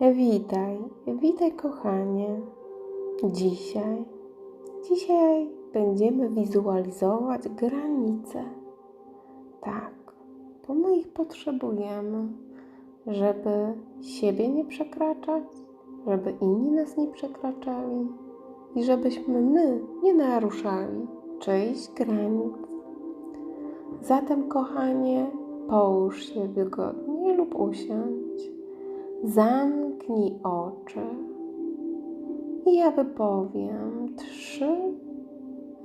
Witaj, witaj kochanie. Dzisiaj, dzisiaj będziemy wizualizować granice. Tak, bo my ich potrzebujemy, żeby siebie nie przekraczać, żeby inni nas nie przekraczali i żebyśmy my nie naruszali czyichś granic. Zatem, kochanie, połóż się wygodnie lub usiądź. Zamknij oczy i ja wypowiem trzy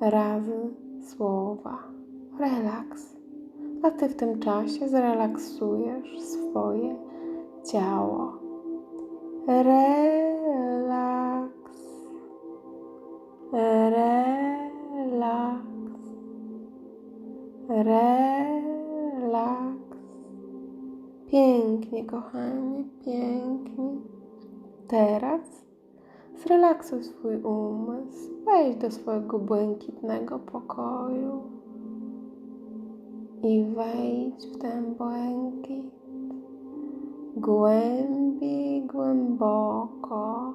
razy słowa. Relaks. A ty w tym czasie zrelaksujesz swoje ciało. Relaks. Relaks. Relaks. Pięknie, kochanie, pięknie. Teraz zrelaksuj swój umysł. Wejdź do swojego błękitnego pokoju i wejdź w ten błękit głębiej, głęboko.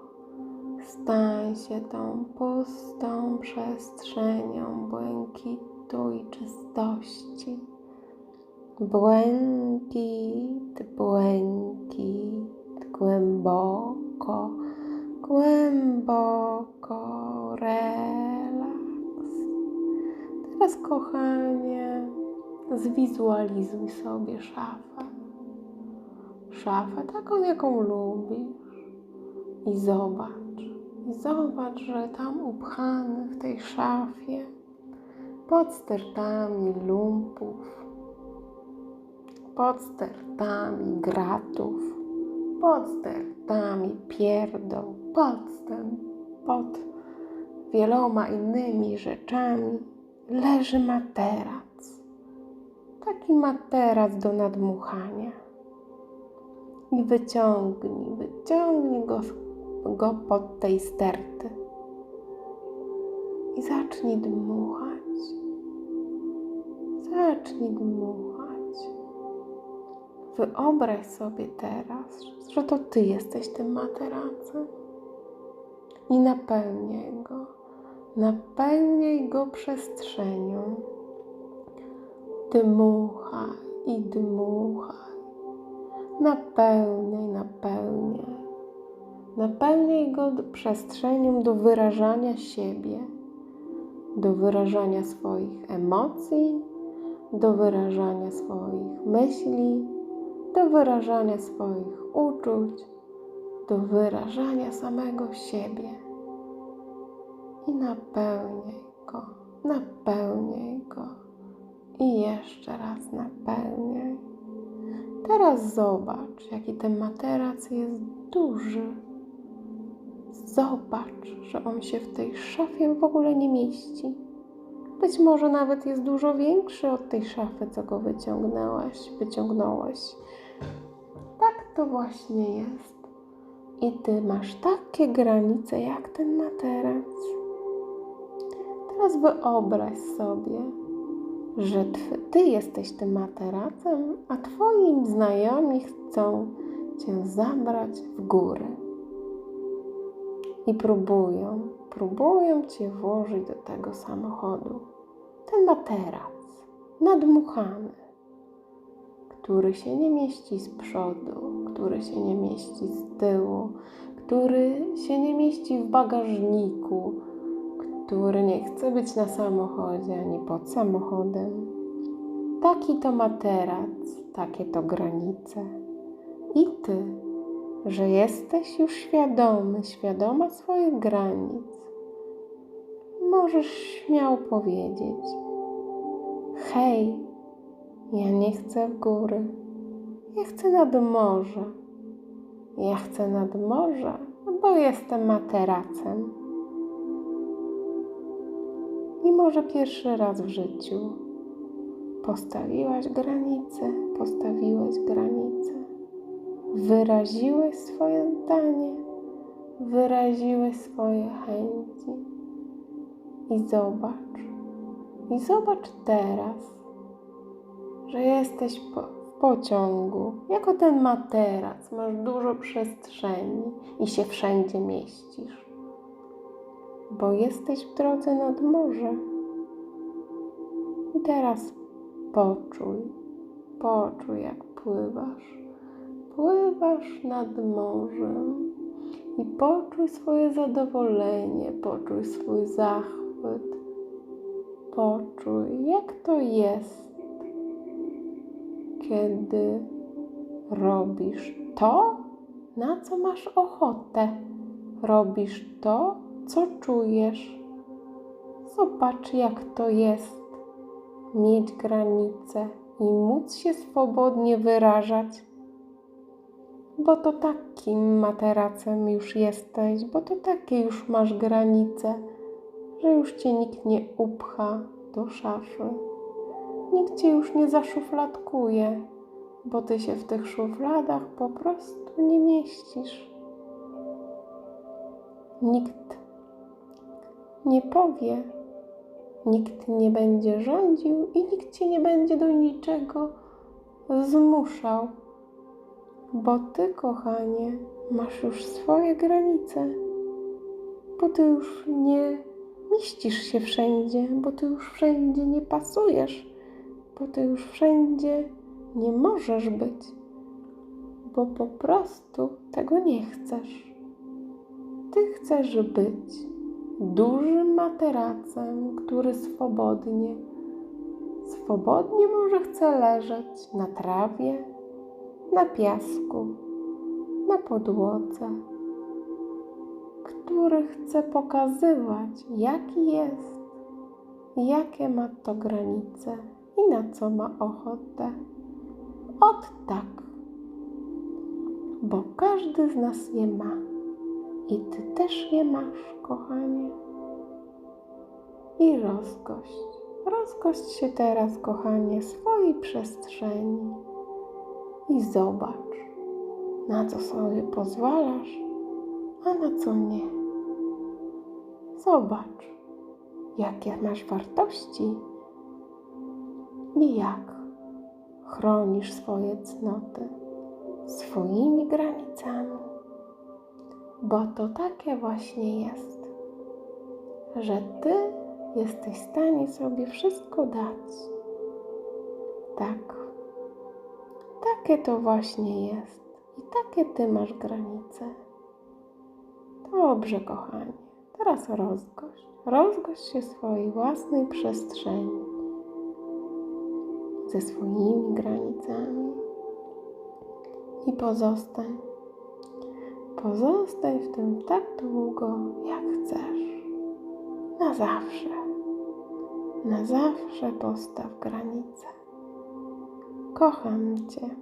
Stań się tą pustą przestrzenią błękitu i czystości. Błękit, błękit, głęboko, głęboko, relaks. Teraz, kochanie, zwizualizuj sobie szafę. Szafę taką, jaką lubisz. I zobacz, i zobacz, że tam upchany w tej szafie pod stertami lumpów, pod stertami gratów, pod stertami podstęp, pod wieloma innymi rzeczami leży materac. Taki materac do nadmuchania. I wyciągnij, wyciągnij go, go pod tej sterty. I zacznij dmuchać. Zacznij dmuchać. Wyobraź sobie teraz, że to Ty jesteś tym materacem i napełniaj go. Napełniaj go przestrzenią. Dmuchaj i dmuchaj. Napełniaj, napełniaj. Napełniaj go przestrzenią do wyrażania siebie, do wyrażania swoich emocji, do wyrażania swoich myśli, do wyrażania swoich uczuć, do wyrażania samego siebie. I napełniaj go, napełniaj go i jeszcze raz napełniaj. Teraz zobacz, jaki ten materac jest duży. Zobacz, że on się w tej szafie w ogóle nie mieści. Być może nawet jest dużo większy od tej szafy, co go wyciągnęłaś, wyciągnąłeś. Tak to właśnie jest. I ty masz takie granice jak ten materac. Teraz wyobraź sobie, że ty jesteś tym materacem, a twoim znajomi chcą cię zabrać w góry. I próbują, próbują cię włożyć do tego samochodu. Ten materac, nadmuchany, który się nie mieści z przodu, który się nie mieści z tyłu, który się nie mieści w bagażniku, który nie chce być na samochodzie ani pod samochodem. Taki to materac, takie to granice. I ty, że jesteś już świadomy, świadoma swoich granic, możesz śmiało powiedzieć: Hej, ja nie chcę w góry, ja chcę nad morze. Ja chcę nad morze, bo jestem materacem. I może pierwszy raz w życiu postawiłaś granicę, postawiłeś granicę, wyraziłeś swoje zdanie, wyraziłeś swoje chęci. I zobacz, i zobacz teraz, że jesteś po, w pociągu, jako ten materac. Masz dużo przestrzeni i się wszędzie mieścisz, bo jesteś w drodze nad morze. I teraz poczuj, poczuj, jak pływasz. Pływasz nad morzem i poczuj swoje zadowolenie, poczuj swój zachwyt. Poczuj, jak to jest, kiedy robisz to, na co masz ochotę. Robisz to, co czujesz. Zobacz, jak to jest mieć granice i móc się swobodnie wyrażać. Bo to takim materacem już jesteś, bo to takie już masz granice, że już cię nikt nie upcha do szafy. Nikt cię już nie zaszufladkuje, bo ty się w tych szufladach po prostu nie mieścisz. Nikt nie powie, nikt nie będzie rządził i nikt cię nie będzie do niczego zmuszał, bo ty, kochanie, masz już swoje granice, bo ty już nie mieścisz się wszędzie, bo ty już wszędzie nie pasujesz, bo ty już wszędzie nie możesz być, bo po prostu tego nie chcesz. Ty chcesz być dużym materacem, który swobodnie, swobodnie może chce leżeć na trawie, na piasku, na podłodze, który chce pokazywać, jaki jest, jakie ma to granice i na co ma ochotę. Ot tak, bo każdy z nas je ma i ty też je masz, kochanie. I rozgość, rozgość się teraz, kochanie, swojej przestrzeni i zobacz, na co sobie pozwalasz, a na co nie. Zobacz, jakie masz wartości i jak chronisz swoje cnoty swoimi granicami. Bo to takie właśnie jest, że ty jesteś w stanie sobie wszystko dać. Tak, takie to właśnie jest i takie ty masz granice. Dobrze, kochanie, teraz rozgość. Rozgość się swojej własnej przestrzeni ze swoimi granicami i pozostań. Pozostań w tym tak długo, jak chcesz. Na zawsze. Na zawsze postaw granice. Kocham Cię.